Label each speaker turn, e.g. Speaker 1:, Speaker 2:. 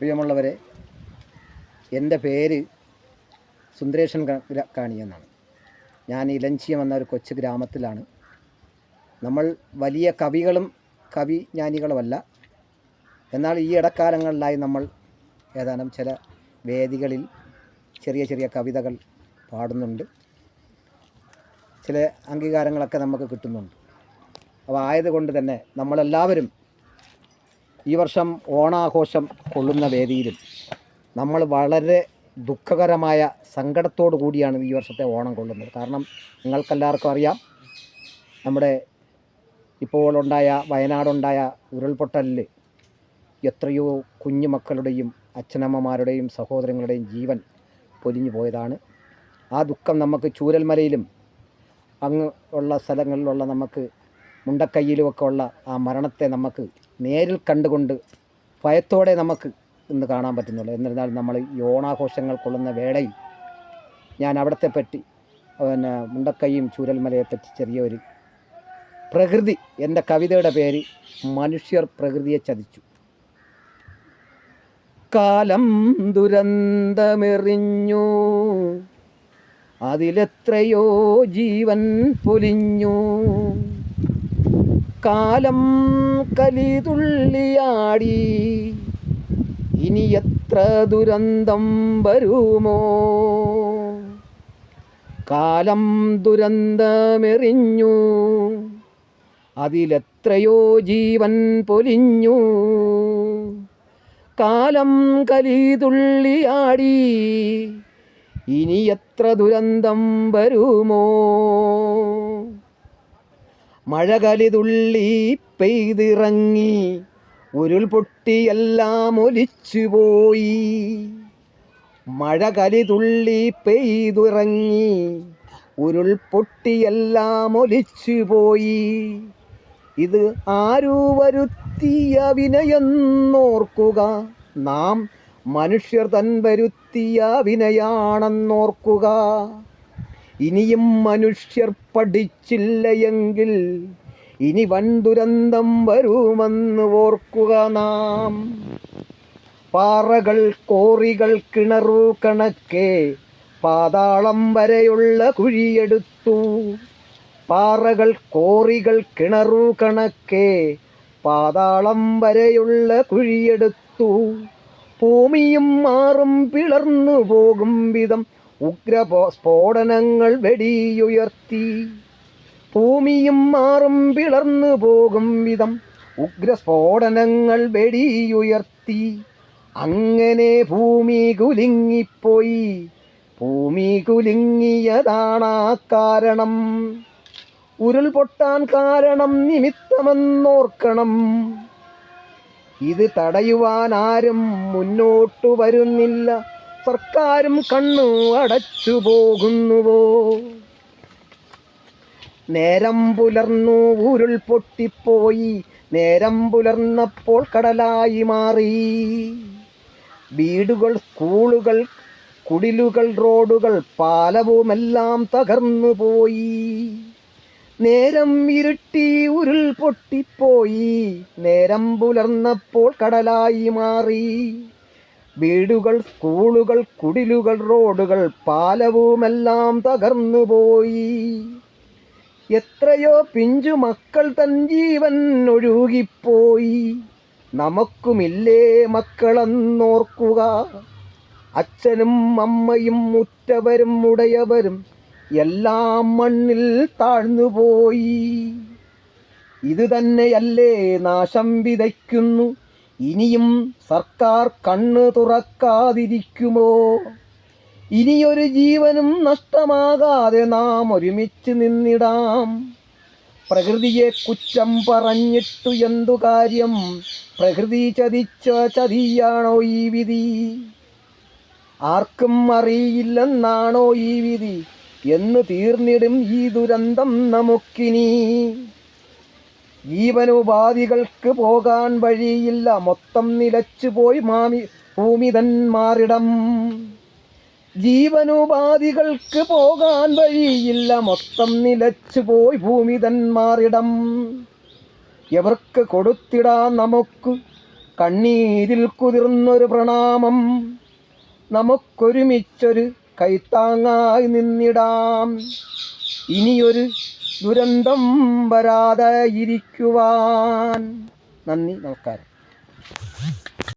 Speaker 1: പ്രിയമുള്ളവരെ എന്റെ പേര് സുന്ദരേഷൻ കാണി എന്നാണ്. ഞാൻ ഇലഞ്ചിയം എന്ന ഒരു കൊച്ചു ഗ്രാമത്തിലാണ്. നമ്മൾ വലിയ കവികളും കവി കവിജ്ഞാനികളുമല്ല. എന്നാൽ ഈ ഇടക്കാലങ്ങളിലായി നമ്മൾ ഏതാനും ചില വേദികളിൽ ചെറിയ ചെറിയ കവിതകൾ പാടുന്നുണ്ട്. ചില അംഗീകാരങ്ങളൊക്കെ നമുക്ക് കിട്ടുന്നുണ്ട്. അപ്പോൾ ആയതുകൊണ്ട് തന്നെ നമ്മളെല്ലാവരും ഈ വർഷം ഓണാഘോഷം കൊള്ളുന്ന വേദിയിലും നമ്മൾ വളരെ ദുഃഖകരമായ സങ്കടത്തോടു കൂടിയാണ് ഈ വർഷത്തെ ഓണം കൊള്ളുന്നത്. കാരണം നിങ്ങൾക്കെല്ലാവർക്കും അറിയാം നമ്മുടെ ഇപ്പോൾ ഉണ്ടായ വയനാടുണ്ടായ ഉരുൾപൊട്ടലിൽ എത്രയോ കുഞ്ഞുമക്കളുടെയും അച്ഛനമ്മമാരുടെയും സഹോദരങ്ങളുടെയും ജീവൻ പൊലിഞ്ഞു പോയതാണ്. ആ ദുഃഖം നമുക്ക് ചൂരൽമലയിലും അങ്ങ് ഉള്ള സ്ഥലങ്ങളിലുള്ള നമുക്ക് മുണ്ടക്കൈയിലുമൊക്കെ ഉള്ള ആ മരണത്തെ നമുക്ക് നേരിൽ കണ്ടുകൊണ്ട് ഭയത്തോടെ നമുക്ക് ഇന്ന് കാണാൻ പറ്റുന്നുള്ളൂ. എന്നിരുന്നാലും നമ്മൾ ഈ ഓണാഘോഷങ്ങൾ കൊള്ളുന്ന വേളയിൽ ഞാൻ അവിടത്തെ പറ്റി പിന്നെ മുണ്ടക്കൈയും ചൂരൽമലയെ പറ്റി ചെറിയൊരു പ്രകൃതി എന്റെ കവിതയുടെ പേര് മനുഷ്യർ പ്രകൃതിയെ ചതിച്ചു. കാലം ദുരന്തമെറിഞ്ഞു അതിലെത്രയോ ജീവൻ പൊലിഞ്ഞു. കാലം കലിതുള്ളിയാടി. ഇനി എത്ര ദുരന്തം വരുമോ? കാലം ദുരന്തമെറിഞ്ഞു. അതിലെത്രയോ ജീവൻ പൊലിഞ്ഞു. കാലം കലിതുള്ളിയാടി. ഇനി എത്ര ദുരന്തം വരുമോ? മഴ കലിതുള്ളി പെയ്തിറങ്ങി ഉരുൾപൊട്ടിയെല്ലാം ഒലിച്ചുപോയി മഴ കലിതുള്ളി പെയ്തിറങ്ങി ഉരുൾപൊട്ടിയെല്ലാം ഒലിച്ചുപോയി ഇത് ആരൂ വരുത്തിയ വിനയെന്നോർക്കുക? നാം മനുഷ്യർ തൻ വരുത്തിയ വിനയാണെന്നോർക്കുക. ഇനിയും മനുഷ്യർ പഠിച്ചില്ലയെങ്കിൽ ഇനി വൻ ദുരന്തം വരുമെന്ന് ഓർക്കുക നാം. പാറകൾ കോറികൾ കിണറു കണക്കെ പാതാളം വരെയുള്ള കുഴിയെടുത്തു. പാറകൾ കോറികൾ കിണറു കണക്കെ പാതാളം വരെയുള്ള കുഴിയെടുത്തു. ഭൂമിയും മാറും പിളർന്നു പോകും വിധം ഉഗ്ര സ്ഫോടനങ്ങൾ വെടിയുയർത്തി. ഭൂമിയും മാറും പിളർന്നു പോകും വിധം ഉഗ്ര സ്ഫോടനങ്ങൾ വെടിയുയർത്തി. അങ്ങനെ ഭൂമി കുലുങ്ങിപ്പോയി. ഭൂമി കുലുങ്ങിയതാണ് കാരണം. ഉരുൾപൊട്ടാൻ കാരണം നിമിത്തമെന്നോർക്കണം. ഇത് തടയുവാൻ ആരും മുന്നോട്ടു വരുന്നില്ല. സർക്കാരും കണ്ണു അടച്ചു പോകുന്നുവോ? നേരം പുലർന്നു ഉരുൾ പൊട്ടിപ്പോയി. നേരം പുലർന്നപ്പോൾ കടലായി മാറി. വീടുകൾ സ്കൂളുകൾ കുടിലുകൾ റോഡുകൾ പാലവുമെല്ലാം തകർന്നു പോയി. നേരം ഇരുട്ടി ഉരുൾ പൊട്ടിപ്പോയി. നേരം പുലർന്നപ്പോൾ കടലായി മാറി. വീടുകൾ സ്കൂളുകൾ കുടിലുകൾ റോഡുകൾ പാലവുമെല്ലാം തകർന്നുപോയി എത്രയോ പിഞ്ചു മക്കൾ തൻ ജീവൻ ഒഴുകിപ്പോയി. നമുക്കുമില്ലേ മക്കളെന്നോർക്കുക? അച്ഛനും അമ്മയും ഉറ്റവരും ഉടയവരും എല്ലാം മണ്ണിൽ താഴ്ന്നുപോയി ഇത് തന്നെയല്ലേ നാശം വിതയ്ക്കുന്നു? ഇനിയും സർക്കാർ കണ്ണ് തുറക്കാതിരിക്കുമോ? ഇനിയൊരു ജീവനും നഷ്ടമാകാതെ നാം ഒരുമിച്ച് നിന്നിടാം. പ്രകൃതിയെ കുറ്റം പറഞ്ഞിട്ടു എന്തു കാര്യം? പ്രകൃതി ചതിച്ച ചതിയാണോ ഈ വിധി? ആർക്കും അറിയില്ലെന്നാണോ ഈ വിധി? എന്ന് തീർന്നിടും ഈ ദുരന്തം നമുക്കിനി. ജീവനുപാധികൾക്ക് പോകാൻ വഴിയില്ല. മൊത്തം നിലച്ചുപോയി മാമി ഭൂമിതന്മാരിടം. ജീവനുപാധികൾക്ക് പോകാൻ വഴിയില്ല. മൊത്തം നിലച്ചുപോയി പോയി ഭൂമിതന്മാരിടം. എവർക്ക് കൊടുത്തിടാ നമുക്ക്? കണ്ണീരിൽ കുതിർന്നൊരു പ്രണാമം. നമുക്കൊരുമിച്ചൊരു കൈത്താങ്ങായി നിന്നിടാം. ഇനിയൊരു ദുരന്തം വരാതെ ഇരിക്കുവാൻ. നന്ദി നമസ്കാരം.